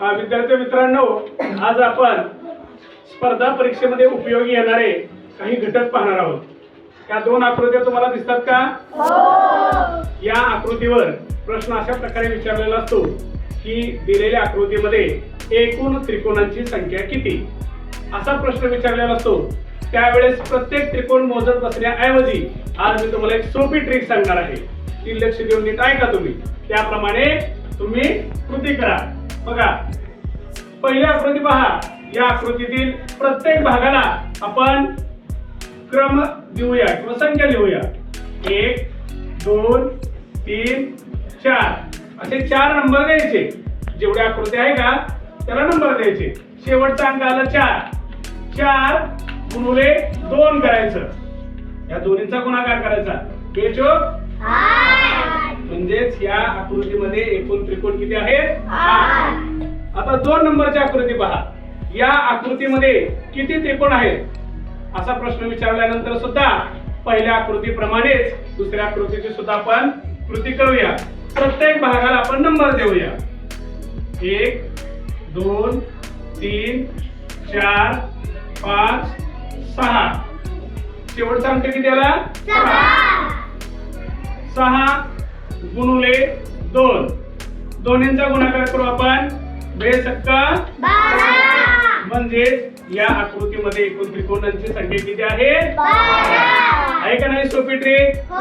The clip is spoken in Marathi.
विद्यार्थी मित्रांनो आज आपण स्पर्धा परीक्षेमध्ये उपयोगी येणारे काही घटक पाहणार आहोत. या दोन आकृत्या तुम्हाला दिसतात का? या आकृतीवर प्रश्न अशा प्रकारे विचारलेला असतो की दिलेल्या आकृतीमध्ये एकूण त्रिकोणांची संख्या किती? असा प्रश्न विचारलेला असतो. त्यावेळेस प्रत्येक त्रिकोण मोजत बसण्याऐवजी आज मी तुम्हाला एक सोपी ट्रिक सांगणार आहे. ती लक्ष देऊन नीट ऐका तुम्ही. त्याप्रमाणे तुम्ही कृती करा. बघा पहिली आकृती पहा या आकृतीतील प्रत्येक भागाला आपण क्रम देऊया किंवा संख्या लिहूया. एक दोन तीन चार. असे चार नंबर द्यायचे. जेवढे आकृती आहे का त्याला नंबर द्यायचे. शेवटचा अंक आला चार. चार गुणुले दोन करायचं. या दोन्हीचा गुणाकार करायचा. म्हणजेच या आकृतीमध्ये एकूण त्रिकोण किती आहेत. आता दोन नंबरची आकृती पहा. या आकृतीमध्ये किती त्रिकोण आहेत? असा प्रश्न विचारल्यानंतर सुद्धा पहिल्या आकृतीप्रमाणेच दुसऱ्या आकृतीची सुद्धा आपण कृती करूया. प्रत्येक भागाला आपण नंबर देऊया. एक दोन तीन चार पाच सहा. शेवटचा अंक किती आला? सहा गुणुले दोन. दोन्हींचा गुणाकार करू आपण. बेसक्का म्हणजे या आकृतीमध्ये एकूण त्रिकोणांची संख्या किती आहे? का नाही सोपी ट्रिक